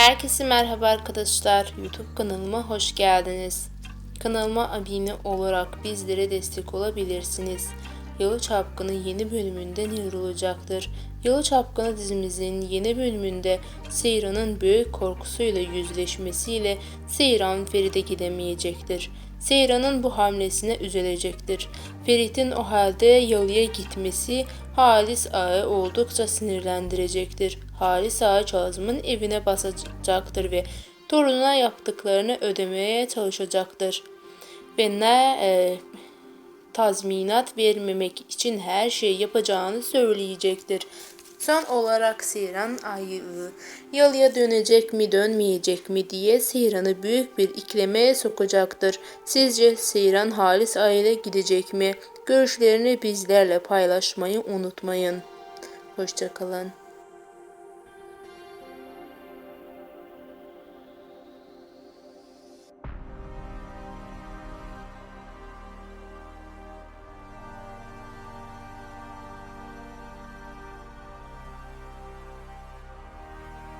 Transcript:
Herkese merhaba arkadaşlar. YouTube kanalıma hoş geldiniz. Kanalıma abone olarak bizlere destek olabilirsiniz. Yalı Çapkını yeni bölümünde neler olacaktır? Yalı Çapkını dizimizin yeni bölümünde Seyran'ın büyük korkusuyla yüzleşmesiyle Seyran Ferit'e gidemeyecektir. Seyran'ın bu hamlesine üzülecektir. Ferit'in o halde yalıya gitmesi Halis Ağa'yı oldukça sinirlendirecektir. Halis Ağa Kazım'ın evine basacaktır ve torununa yaptıklarını ödemeye çalışacaktır. Ve ne e, tazminat vermemek için her şeyi yapacağını söyleyecektir. Son olarak Seyran ayığı yalıya dönecek mi dönmeyecek mi diye Seyran'ı büyük bir ikileme sokacaktır. Sizce Seyran Halis aile gidecek mi? Görüşlerini bizlerle paylaşmayı unutmayın. Hoşçakalın.